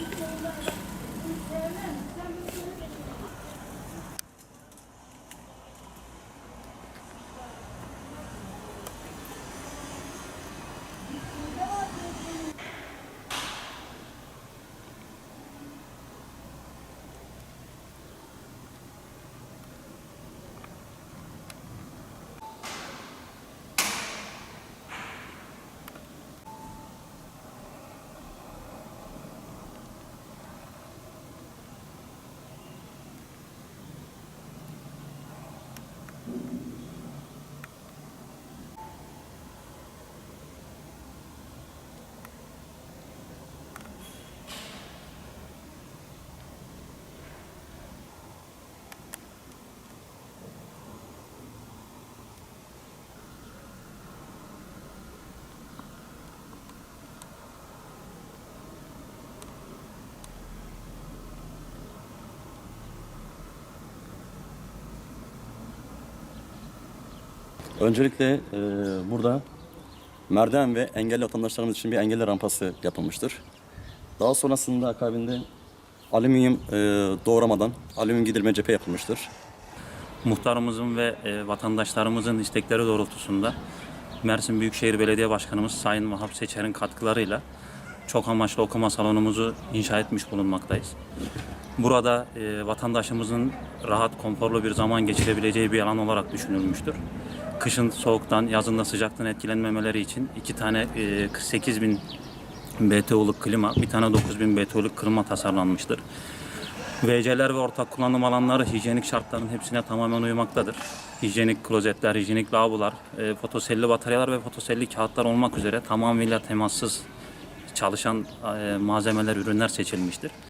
Sen bunu sevmem. Sen bunu Öncelikle e, burada merdiven ve engelli vatandaşlarımız için bir engelli rampası yapılmıştır. Daha sonrasında akabinde alüminyum e, doğramadan alüminyum gidilme cephe yapılmıştır. muhtarımızın ve e, vatandaşlarımızın istekleri doğrultusunda Mersin Büyükşehir Belediye Başkanımız Sayın Vahap Seçer'in katkılarıyla çok amaçlı okuma salonumuzu inşa etmiş bulunmaktayız. Burada e, vatandaşımızın rahat, konforlu bir zaman geçirebileceği bir alan olarak düşünülmüştür. Kışın soğuktan, yazında sıcaktan etkilenmemeleri için iki tane e, 8000 BTU'luk klima, bir tane 9000 BTU'luk klima tasarlanmıştır. WC'ler ve ortak kullanım alanları hijyenik şartların hepsine tamamen uymaktadır. Hijyenik klozetler, hijyenik lavabolar, e, fotoselli bataryalar ve fotoselli kağıtlar olmak üzere tamamıyla temassız çalışan e, malzemeler, ürünler seçilmiştir.